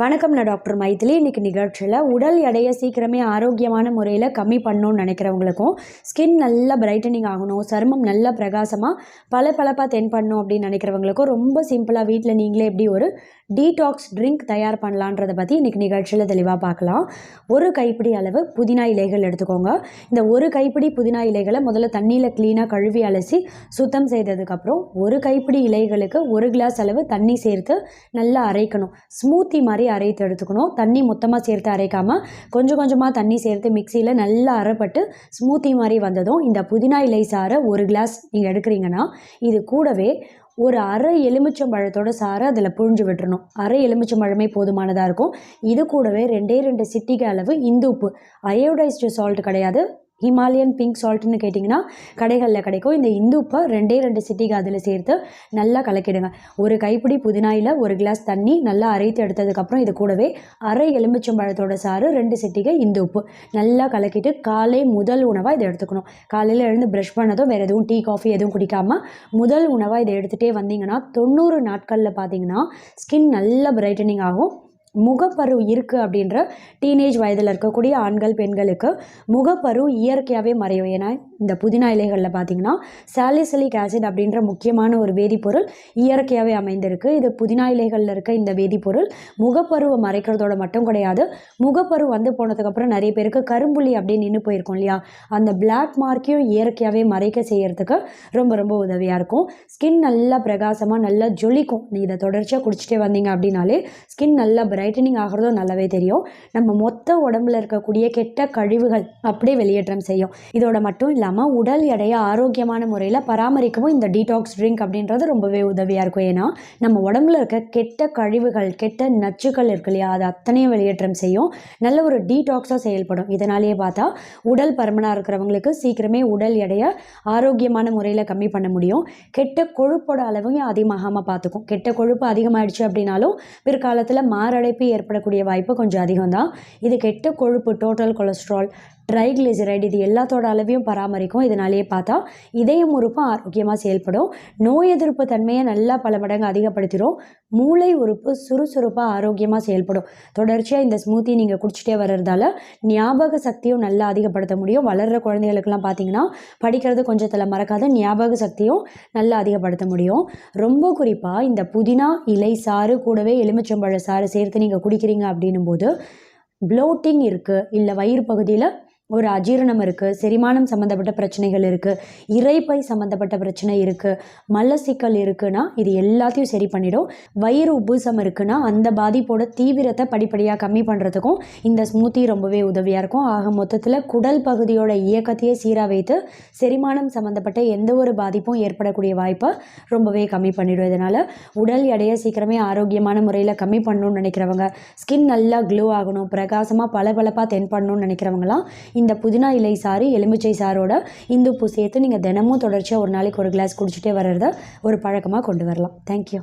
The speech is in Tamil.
வணக்கம் நான் டாக்டர் மைதிலி. இன்னைக்கு நிகழ்ச்சியில் உடல் எடையை சீக்கிரமே ஆரோக்கியமான முறையில் கம்மி பண்ணணும்னு நினைக்கிறவங்களுக்கும் ஸ்கின் நல்லா பிரைட்டனிங் ஆகணும் சருமம் நல்லா பிரகாசமாக பல பளபளப்பாக தென் பண்ணணும் அப்படின்னு நினைக்கிறவங்களுக்கும் ரொம்ப சிம்பிளாக வீட்டில் நீங்களே எப்படி ஒரு டீடாக்ஸ் ட்ரிங்க் தயார் பண்ணலான்றதை பற்றி இன்றைக்கி நிகழ்ச்சியில் தெளிவாக பார்க்கலாம். ஒரு கைப்பிடி அளவு புதினா இலைகள் எடுத்துக்கோங்க. இந்த ஒரு கைப்பிடி புதினா இலைகளை முதல்ல தண்ணியில் க்ளீனாக கழுவி அலசி சுத்தம் செய்ததுக்கப்புறம் ஒரு கைப்பிடி இலைகளுக்கு ஒரு கிளாஸ் அளவு தண்ணி சேர்த்து நல்லா அரைக்கணும். ஸ்மூத்தி மாதிரி அரைத்து எடுத்துக்கணும். தண்ணி மொத்தமாக சேர்த்து அரைக்காமல் கொஞ்சம் கொஞ்சமாக தண்ணி சேர்த்து மிக்சியில் நல்லா அரைப்பட்டு ஸ்மூத்தி மாதிரி வந்ததும் இந்த புதினா இலை சாறை ஒரு கிளாஸ் நீங்கள் எடுக்கிறீங்கன்னா இது கூடவே ஒரு அரை எலுமிச்சம்பழத்தோட சாறை அதில் புழிஞ்சு விட்டுறணும். அரை எலுமிச்சம்பழமே போதுமானதாக இருக்கும். இது கூடவே ரெண்டே ரெண்டு சிட்டிகை அளவு இந்து உப்பு அயோடைஸ்டு சால்ட் கிடையாது. ஹிமாலயன் பிங்க் சால்ட்னு கேட்டிங்கன்னா கடைகளில் கிடைக்கும். இந்த இந்து உப்பை ரெண்டே ரெண்டு சிட்டிக்கு அதில் சேர்த்து நல்லா கலக்கிடுங்க. ஒரு கைப்பிடி புதினாயில் ஒரு கிளாஸ் தண்ணி நல்லா அரைத்து எடுத்ததுக்கப்புறம் இது கூடவே அரை எலுமிச்சம்பழத்தோட சாறு ரெண்டு சிட்டிக்கு இந்து உப்பு. நல்லா கலக்கிட்டு காலை முதல் உணவாக இதை எடுத்துக்கணும். காலையில் எழுந்து ப்ரஷ் பண்ணதும் வேறு எதுவும் டீ காஃபி எதுவும் குடிக்காமல் முதல் உணவாக இதை எடுத்துகிட்டே வந்தீங்கன்னா தொண்ணூறு நாட்களில் பார்த்தீங்கன்னா ஸ்கின் நல்லா பிரைட்டனிங் ஆகும். முகப்பரு இருக்குது அப்படின்ற டீனேஜ் வயதில் இருக்கக்கூடிய ஆண்கள் பெண்களுக்கு முகப்பரு இயற்கையாகவே மறையும். ஏன்னா இந்த புதினா இலைகளில் பார்த்தீங்கன்னா சாலிசிலிக் ஆசிட் அப்படின்ற முக்கியமான ஒரு வேதிப்பொருள் இயற்கையாகவே அமைந்திருக்கு. இது புதினா இலைகளில் இருக்க இந்த வேதிப்பொருள் முகப்பருவை மறைக்கிறதோட மட்டும் கிடையாது. முகப்பரு வந்து போனதுக்கப்புறம் நிறைய பேருக்கு கரும்புள்ளி அப்படின்னு நின்று போயிருக்கோம் இல்லையா? அந்த பிளாக் மார்க்கையும் இயற்கையாகவே மறைக்க செய்கிறதுக்கு ரொம்ப ரொம்ப உதவியாக இருக்கும். ஸ்கின் நல்லா பிரகாசமாக நல்லா ஜொலிக்கும். நீ இதை தொடர்ச்சியாக குடிச்சிட்டே வந்தீங்க அப்படின்னாலே ஸ்கின் நல்லா பிரைட்டனிங் ஆகிறதும் நல்லாவே தெரியும். நம்ம மொத்த உடம்புல இருக்கக்கூடிய கெட்ட கழிவுகள் அப்படியே வெளியேற்றம் செய்யும். இதோட மட்டும் இல்லாமல் உடல் எடையை ஆரோக்கியமான முறையில் பராமரிக்கவும் இந்த டீடாக்ஸ் ட்ரிங்க் அப்படின்றது ரொம்பவே உதவியாக இருக்கும். ஏன்னா நம்ம உடம்புல இருக்க கெட்ட கழிவுகள் கெட்ட நச்சுக்கள் இருக்கு இல்லையா? அது அத்தனையும் வெளியேற்றம் செய்யும். நல்ல ஒரு டீடாக்ஸாக செயல்படும். இதனாலேயே பார்த்தா உடல் பருமனாக இருக்கிறவங்களுக்கு சீக்கிரமே உடல் எடையை ஆரோக்கியமான முறையில் கம்மி பண்ண முடியும். கெட்ட கொழுப்போட அளவையும் அதிகமாகாமல் பார்த்துக்கும். கெட்ட கொழுப்பு அதிகமாகிடுச்சு அப்படின்னாலும் பிற்காலத்தில் மாரடைப்பு ஏற்படக்கூடிய வாய்ப்பு கொஞ்சம் அதிகம் தான் இது கெட்ட கொழுப்பு டோட்டல் கொலஸ்ட்ரால் ட்ரைக்ளிசரைடு இது எல்லாத்தோட அளவையும் பராமரிக்கும். இதனாலேயே பார்த்தா இதயம் உறுப்பும் ஆரோக்கியமாக செயல்படும். நோய் எதிர்ப்பு தன்மையை நல்லா பல மடங்கு அதிகப்படுத்திடும் மூளை உறுப்பு சுறுசுறுப்பாக ஆரோக்கியமாக செயல்படும். தொடர்ச்சியாக இந்த ஸ்மூத்தி நீங்கள் குடிச்சிட்டே வர்றதால ஞாபக சக்தியும் நல்லா அதிகப்படுத்த முடியும். வளர்கிற குழந்தைகளுக்கெல்லாம் பார்த்தீங்கன்னா படிக்கிறது கொஞ்சத்தில் மறக்காத ஞாபக சக்தியும் நல்லா அதிகப்படுத்த முடியும். ரொம்ப குறிப்பாக இந்த புதினா இலை சாறு கூடவே எலுமிச்சம்பழ சாறு சேர்த்து நீங்கள் குடிக்கிறீங்க அப்படின்னும் போது ப்ளோட்டிங் இருக்குது இல்லை வயிறு பகுதியில் ஒரு அஜீரணம் இருக்குது செரிமானம் சம்மந்தப்பட்ட பிரச்சனைகள் இருக்குது இறைப்பை சம்மந்தப்பட்ட பிரச்சனை இருக்குது மலசிக்கல் இருக்குன்னா இது எல்லாத்தையும் சரி பண்ணிடும். வயிறு உப்புசம் இருக்குன்னா அந்த பாதிப்போட தீவிரத்தை படிப்படியாக கம்மி பண்ணுறதுக்கும் இந்த ஸ்மூத்தி ரொம்பவே உதவியாக இருக்கும். ஆக மொத்தத்தில் குடல் பகுதியோட இயக்கத்தையே சீராக வைத்து செரிமானம் சம்மந்தப்பட்ட எந்த ஒரு பாதிப்பும் ஏற்படக்கூடிய வாய்ப்பை ரொம்பவே கம்மி பண்ணிடும். இதனால் உடல் எடையை சீக்கிரமே ஆரோக்கியமான முறையில் கம்மி பண்ணணும்னு நினைக்கிறவங்க ஸ்கின் நல்லா க்ளோ ஆகணும் பிரகாசமாக பளபளப்பாக தென் பண்ணணும்னு நினைக்கிறவங்களாம் இந்த புதினா இலை சாறு எலுமிச்சை சாரோட இந்துப்பு சேர்த்து நீங்கள் தினமும் தொடர்ச்சியாக ஒரு நாளைக்கு ஒரு கிளாஸ் குடிச்சிட்டே வர்றத ஒரு பழக்கமாக கொண்டு வரலாம். தேங்க்யூ